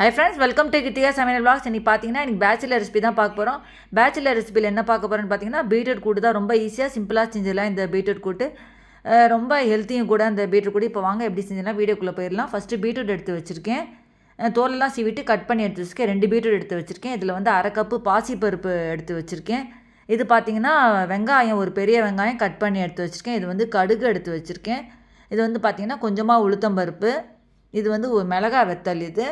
Hi friends welcome to Kittiya சமையல் blogs இன்னைக்கு பார்த்தீங்கன்னா இன்னைக்கு பேச்சுலர் ரெசிபி தான் பார்க்க போகிறோம் பேச்சுலர் ரெசிபியில் என்ன பார்க்க போகிறோன்னு பார்த்தீங்கன்னா பீட்ரூட் கூட்டு தான் ரொம்ப ஈஸியாக சிம்பிளாக செஞ்சிடலாம் இந்த பீட்ரூட் கூட்டு. ரொம்ப ஹெல்த்தியும் கூட இந்த பீட்ரூட் கூட்டு. இப்போ வாங்க எப்படி செஞ்சலாம் வீடியோக்குள்ளே போயிடலாம். ஃபஸ்ட்டு பீட்ரூட் எடுத்து வச்சுருக்கேன். தோலெல்லாம் சீவிட்டு கட் பண்ணி எடுத்து வச்சுருக்கேன். ரெண்டு பீட்ரூட் எடுத்து வச்சுருக்கேன். இதில் வந்து அரை கப்பு பாசிப்பருப்பு எடுத்து வச்சுருக்கேன். இது பார்த்தீங்கன்னா வெங்காயம் ஒரு பெரிய வெங்காயம் கட் பண்ணி எடுத்து வச்சுருக்கேன். இது வந்து கடுகு எடுத்து வச்சுருக்கேன். இது வந்து பார்த்திங்கன்னா கொஞ்சமாக உளுத்தம்பருப்பு இது வந்து ஒரு மிளகா வெத்தல் இது.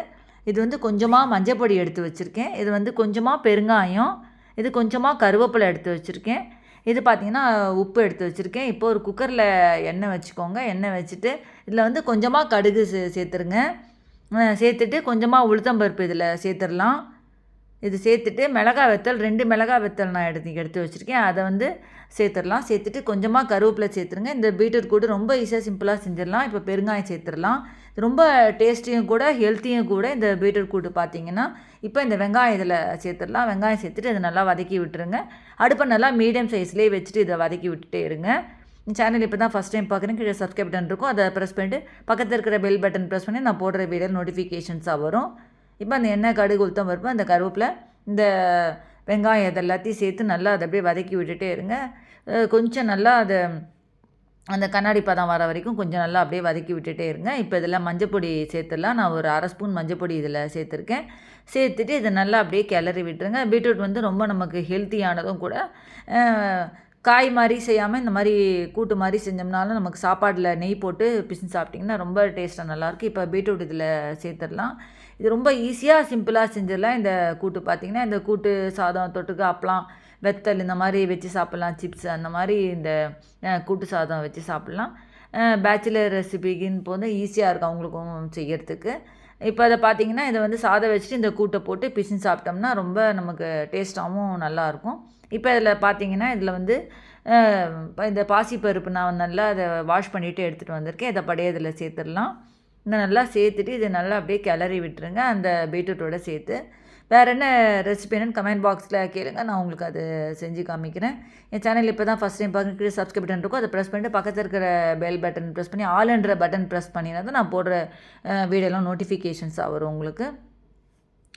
இது வந்து கொஞ்சமாக மஞ்சப்பொடி எடுத்து வச்சுருக்கேன். இது வந்து கொஞ்சமாக பெருங்காயம் இது கொஞ்சமாக கருவேப்பிலை எடுத்து வச்சுருக்கேன். இது பார்த்திங்கன்னா உப்பு எடுத்து வச்சுருக்கேன். இப்போ ஒரு குக்கரில் எண்ணெய் வச்சுக்கோங்க. எண்ணெய் வச்சுட்டு இதில் வந்து கொஞ்சமாக கடுகு சே சேர்த்துருங்க. சேர்த்துட்டு கொஞ்சமாக உளுத்தம்பருப்பு இதில் சேர்த்துடலாம் இது சேர்த்துட்டு மிளகா வெத்தல் ரெண்டு மிளகா வெத்தல் நான் எடுத்து எடுத்து வச்சுருக்கேன். அதை வந்து சேர்த்துடலாம். சேர்த்துட்டு கொஞ்சமாக கருவேப்பிலை சேர்த்துருங்க. இந்த பீட்ரூட் கூட ரொம்ப ஈஸியாக சிம்பிளாக செஞ்சிடலாம். இப்போ பெருங்காயம் சேர்த்துடலாம். ரொம்ப டேஸ்டியும் கூட ஹெல்த்தியும் கூட இந்த பீட்ரூட் கூட்டு பார்த்தீங்கன்னா இப்போ இந்த வெங்காயம் இதில் சேர்த்துடலாம். வெங்காயம் சேர்த்துட்டு இதை நல்லா வதக்கி விட்டுருங்க. அடுப்பை நல்லா மீடியம் சைஸ்லேயே வச்சுட்டு இதை வதக்கி விட்டுட்டே இருங்க. சேனல் இப்போ தான் ஃபஸ்ட் டைம் பார்க்குறேன். கீழே சப்ஸ்கிரைப் பட்டன் இருக்கும். அதை ப்ரெஸ் பண்ணிட்டு பக்கத்தில் இருக்கிற பெல் பட்டன் ப்ரெஸ் பண்ணி நான் போடுற வீடியோ நோட்டிஃபிகேஷன்ஸாக வரும். இப்போ அந்த எண்ணெய் கடுகு உளுத்தம் பருப்பு அந்த கருவேப்பிலை இந்த வெங்காயம் இது எல்லாத்தையும் சேர்த்து நல்லா அதை அப்படியே வதக்கி விட்டுட்டே இருங்க. கொஞ்சம் நல்லா அதை அந்த கண்ணாடி பதம் வர வரைக்கும் கொஞ்சம் நல்லா அப்படியே வதக்கி விட்டுட்டே இருங்க. இப்போ இதில் மஞ்சப்பொடி சேர்த்துடலாம். நான் ஒரு அரை ஸ்பூன் மஞ்சப்பொடி இதில் சேர்த்துருக்கேன். சேர்த்துட்டு இதை நல்லா அப்படியே கிளறி விட்டுருங்க. பீட்ரூட் வந்து ரொம்ப நமக்கு ஹெல்த்தியானதும் கூட. காய் மாதிரி செய்யாமல் இந்த மாதிரி கூட்டு மாதிரி செஞ்சோம்னாலும் நமக்கு சாப்பாட்டில் நெய் போட்டு பிசின் சாப்பிட்டிங்கன்னா ரொம்ப டேஸ்ட்டாக நல்லாயிருக்கு. இப்போ பீட்ரூட் இதில் சேர்த்துடலாம். இது ரொம்ப ஈஸியாக சிம்பிளாக செஞ்சிடலாம். இந்த கூட்டு பார்த்திங்கன்னா இந்த கூட்டு சாதம் தொட்டுக்கு அப்பளம் வெத்தல் இந்த மாதிரி வச்சு சாப்பிட்லாம். சிப்ஸ் அந்த மாதிரி இந்த கூட்டு சாதம் வச்சு சாப்பிட்லாம். பேச்சுலர் ரெசிபிக்குன்னு போது ஈஸியாக இருக்கும் அவங்களுக்கும் செய்யறதுக்கு. இப்போ அதை பார்த்தீங்கன்னா இதை வந்து சாதம் வச்சுட்டு இந்த கூட்டை போட்டு பிசின் சாப்பிட்டோம்னா ரொம்ப நமக்கு டேஸ்ட்டாகவும் நல்லாயிருக்கும் இப்போ இதில் பார்த்தீங்கன்னா இதில் வந்து இந்த பாசிப்பருப்பு நான் நல்லா அதை வாஷ் பண்ணிவிட்டு எடுத்துகிட்டு வந்திருக்கேன். இதை படையே இதில் சேர்த்துடலாம். இந்த நல்லா சேர்த்துட்டு இதை நல்லா அப்படியே கிளறி விட்டுருங்க. அந்த பீட்ரூட்டோட சேர்த்து. வேறு என்ன ரெசிபி என்னன்னு கமெண்ட் பாக்ஸில் கேளுங்க. நான் உங்களுக்கு அது செஞ்சு காமிக்கிறேன். என் சேனல் இப்போ தான் ஃபஸ்ட் டைம் பார்க்க கீழே சப்ஸ்கிரைப் பட்டன் இருக்கும். அதை ப்ரெஸ் பண்ணிட்டு பக்கத்தில் இருக்கிற பெல் பட்டன் ப்ரெஸ் பண்ணி ஆல்ன்ற பட்டன் ப்ரெஸ் பண்ணினா தான் நான் போடுற வீடியோலாம் நோட்டிஃபிகேஷன்ஸாக வரும் உங்களுக்கு.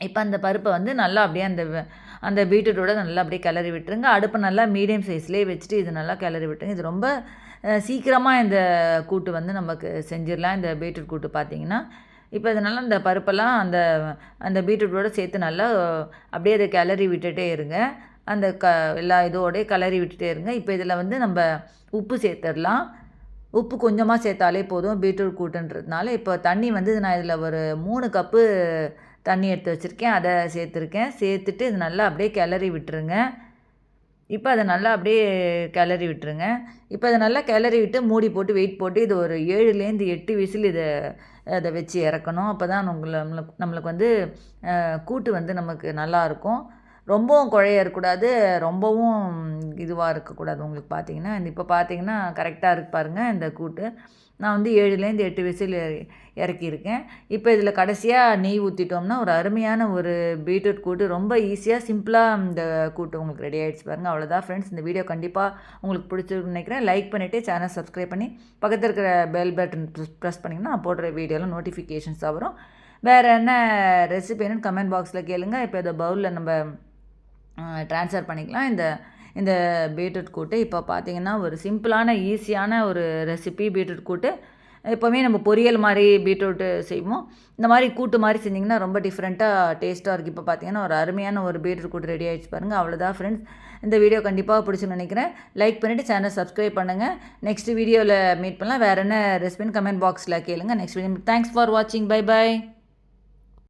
இப்போ அந்த பருப்பை வந்து நல்லா அப்படியே அந்த அந்த பீட்ரூட்டோட நல்லா அப்படியே கிளறி விட்டுருங்க. அடுப்பை நல்லா மீடியம் சைஸ்லேயே வச்சுட்டு இது நல்லா கிளறி விட்டுருங்க. இது ரொம்ப சீக்கிரமாக இந்த கூட்டு வந்து நமக்கு செஞ்சிடலாம். இந்த பீட்ரூட் கூட்டு பார்த்தீங்கன்னா. இப்போ இதனால் அந்த பருப்பெல்லாம் அந்த அந்த பீட்ரூட்டோட சேர்த்து நல்லா அப்படியே அதை கிளறி விட்டுட்டே இருங்க. அந்த க எல்லா இதோடய கிளறி விட்டுட்டே இருங்க. இப்போ இதில் வந்து நம்ம உப்பு சேர்த்துடலாம். உப்பு கொஞ்சமாக சேர்த்தாலே போதும் பீட்ரூட் கூட்டுன்றதுனால. இப்போ தண்ணி வந்து நான் இதில் ஒரு மூணு கப்பு தண்ணி எடுத்து வச்சுருக்கேன். அதை சேர்த்துருக்கேன். சேர்த்துட்டு இது நல்லா அப்படியே கிளறி விட்டுருங்க. இப்போ அதை நல்லா அப்படியே கிளறி விட்டுருங்க. இப்போ அதை நல்லா கிளறி விட்டு மூடி போட்டு வெயிட் போட்டு இது ஒரு ஏழுலேருந்து எட்டு விசில் இதை அதை வச்சு இறக்கணும். அப்போ தான் உங்களை நம்மளுக்கு நம்மளுக்கு வந்து கூட்டு வந்து நமக்கு நல்லாயிருக்கும் ரொம்பவும் குழைய இருக்கக்கூடாது ரொம்பவும் இதுவாக இருக்கக்கூடாது. உங்களுக்கு பார்த்தீங்கன்னா இந்த இப்போ பார்த்தீங்கன்னா கரெக்டாக இருக்கு பாருங்கள் இந்த கூட்டு. நான் வந்து ஏழுலேருந்து எட்டு விசில் இற- இறக்கியிருக்கேன். இப்போ இதில் கடைசியாக நெய் ஊற்றிட்டோம்னா ஒரு அருமையான ஒரு பீட்ரூட் கூட்டு. ரொம்ப ஈஸியாக சிம்பிளாக இந்த கூட்டு உங்களுக்கு ரெடி ஆகிடுச்சு பாருங்கள் அவ்வளோதான் ஃப்ரெண்ட்ஸ் இந்த வீடியோ கண்டிப்பாக உங்களுக்கு பிடிச்சிருக்குன்னு நினைக்கிறேன். லைக் பண்ணிவிட்டு சேனல் சப்ஸ்கிரைப் பண்ணி பக்கத்தில் இருக்கிற பெல் பட்டன் ப்ரெஸ் பண்ணிங்கன்னா நான் போடுற வீடியோலாம் நோட்டிஃபிகேஷன்ஸாக வரும். வேறு என்ன ரெசிபி என்னன்னு கமெண்ட் பாக்ஸில் கேளுங்கள் இப்போ இதை பவுலில் நம்ம ட்ரான்ஸ்ஃபர் பண்ணிக்கலாம். இந்த இந்த பீட்ரூட் கூட்டு இப்போ பார்த்தீங்கன்னா ஒரு சிம்பிளான ஈஸியான ஒரு ரெசிபி பீட்ரூட் கூட்டு. எப்போவுமே நம்ம பொரியல் மாதிரி பீட்ரூட்டு செய்வோம். இந்த மாதிரி கூட்டு மாதிரி செஞ்சிங்கன்னா ரொம்ப டிஃப்ரெண்ட்டாக டேஸ்ட்டாக இருக்குது இப்போ பார்த்தீங்கன்னா ஒரு அருமையான ஒரு பீட்ரூட் கூட்டு ரெடி ஆகிடுச்சு பாருங்கள் அவ்வளோதான் ஃப்ரெண்ட்ஸ் இந்த வீடியோ கண்டிப்பாக பிடிச்சுன்னு நினைக்கிறேன். லைக் பண்ணிவிட்டு சேனல் சப்ஸ்கிரைப் பண்ணுங்கள் நெக்ஸ்ட் வீடியோவில் மீட் பண்ணலாம். வேறு என்ன ரெசிபின்னு கமெண்ட் பாக்ஸில் கேளுங்கள் நெக்ஸ்ட் வீடியோ தேங்க்ஸ் ஃபார் வாட்சிங் பை பை